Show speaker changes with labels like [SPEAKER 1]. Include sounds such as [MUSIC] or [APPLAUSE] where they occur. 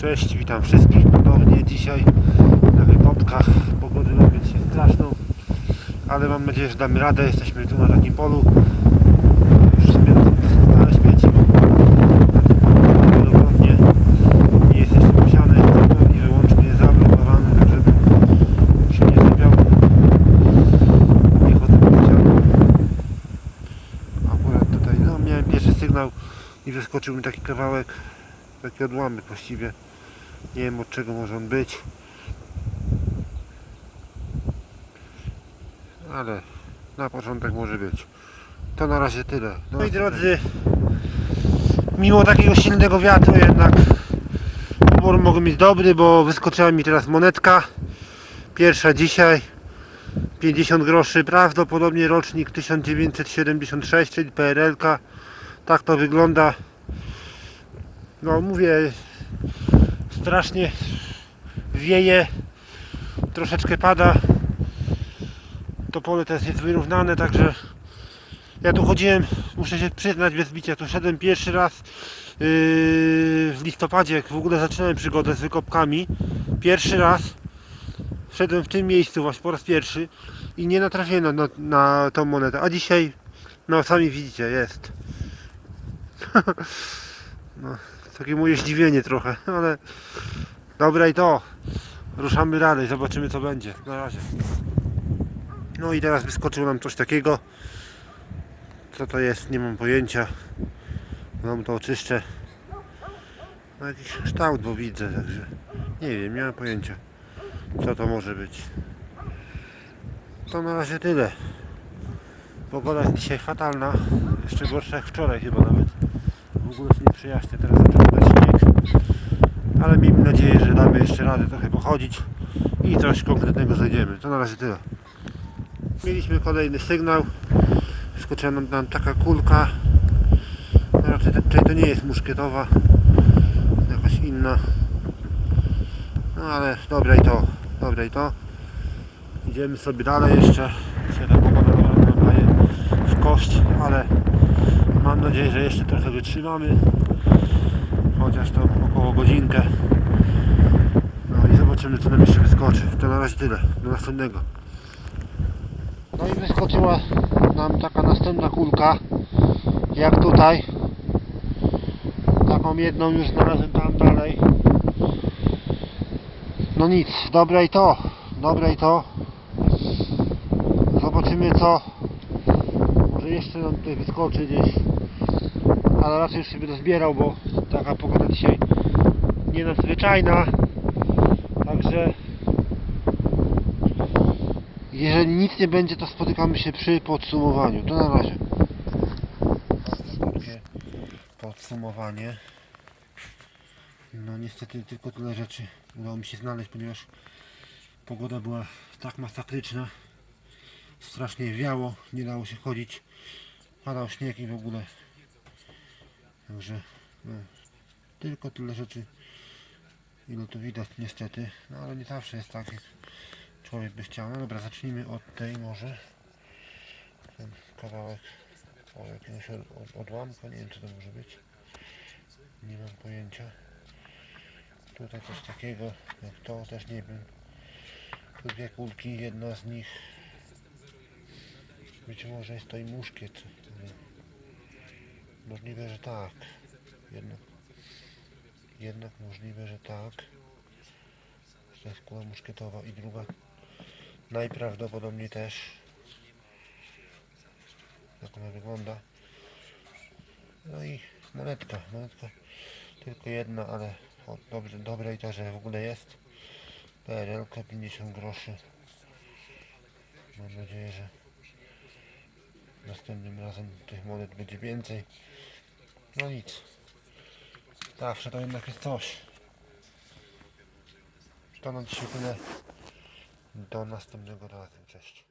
[SPEAKER 1] Cześć, witam wszystkich ponownie dzisiaj na wykopkach. Pogody robią się straszną, ale mam nadzieję, że damy radę. Jesteśmy tu na takim polu. Już sobie stale śmieci. Wielokrotnie nie jest jeszcze posiane, jest tylko i wyłącznie zablokowane, tak żeby się nie sypiał. Nie chodzę po ścianu. Akurat tutaj, no miałem pierwszy sygnał i wyskoczył mi taki kawałek taki odłamek właściwie. Nie wiem od czego może on być. Ale na początek może być. To na razie tyle. No Moi drodzy, mimo takiego silnego wiatru jednak humor mogę mieć dobry, bo wyskoczyła mi teraz monetka. Pierwsza dzisiaj. 50 groszy, prawdopodobnie rocznik 1976, czyli PRL. -ka. Tak to wygląda. No mówię, strasznie wieje, troszeczkę pada. To pole też jest wyrównane, także ja tu chodziłem, muszę się przyznać bez bicia, tu szedłem pierwszy raz yy, w listopadzie, jak w ogóle zaczynałem przygodę z wykopkami. Pierwszy raz szedłem w tym miejscu właśnie po raz pierwszy i nie natrafiłem na, na, na tą monetę, a dzisiaj, no sami widzicie, jest. [LAUGHS] no, takie moje zdziwienie trochę, [LAUGHS] ale dobra i to. Ruszamy dalej, zobaczymy co będzie. Na razie. No i teraz wyskoczyło nam coś takiego. Co to jest, nie mam pojęcia. Mam to oczyszczę. No jakiś kształt, bo widzę, także nie wiem, nie mam pojęcia. Co to może być. To na razie tyle. Pogoda jest dzisiaj fatalna. Jeszcze gorsza jak wczoraj chyba nawet. W ogóle się nie przyjaśnia, teraz śnieg. Ale miejmy nadzieję, że damy jeszcze radę trochę pochodzić i coś konkretnego znajdziemy. To na razie tyle. Mieliśmy kolejny sygnał. Skoczyła nam, nam taka kulka. No Raczej, raczej to nie jest muszkietowa. Jakaś inna. No ale dobra i to. Dobra i to. Idziemy sobie dalej jeszcze. Dzisiaj ta pogoda nam daje w kość, ale mam nadzieję, że jeszcze trochę wytrzymamy. Chociaż to około godzinkę. No i zobaczymy co nam jeszcze wyskoczy. To na razie tyle. Do następnego. No i wyskoczyła nam taka następna kulka. Jak tutaj. Taką jedną już znalazłem tam dalej. No nic, dobre i to. Dobre i to. Zobaczymy co. Może jeszcze nam tutaj wyskoczy gdzieś. Ale raczej już się będę zbierał, bo taka pogoda dzisiaj nie nadzwyczajna. Także jeżeli nic nie będzie, to spotykamy się przy podsumowaniu. To na razie. Krótkie podsumowanie. No niestety tylko tyle rzeczy udało mi się znaleźć, ponieważ pogoda była tak masakryczna. Strasznie wiało, nie dało się chodzić. Padał śnieg i w ogóle. Także no, tylko tyle rzeczy ile tu widać niestety. No ale nie zawsze jest tak jak człowiek by chciał. No dobra, zacznijmy od tej może. Ten kawałek o jakiegoś od- od- odłamka, nie wiem co to może być. Nie mam pojęcia. Tutaj coś takiego, jak to też nie wiem. Tu dwie kulki, jedna z nich być może jest to i muszkiet. Możliwe, że tak. Jednak, jednak możliwe, że tak. To jest kula muszkietowa i druga najprawdopodobniej też. Jak ona wygląda. No i monetka. Monetka tylko jedna, ale o, dobrze, dobre i to, że w ogóle jest. PRL 50 groszy. Mam nadzieję, że następnym razem tych monet będzie więcej. No nic. Zawsze to jednak jest coś. To na dzisiaj tyle. Do następnego razu. Cześć.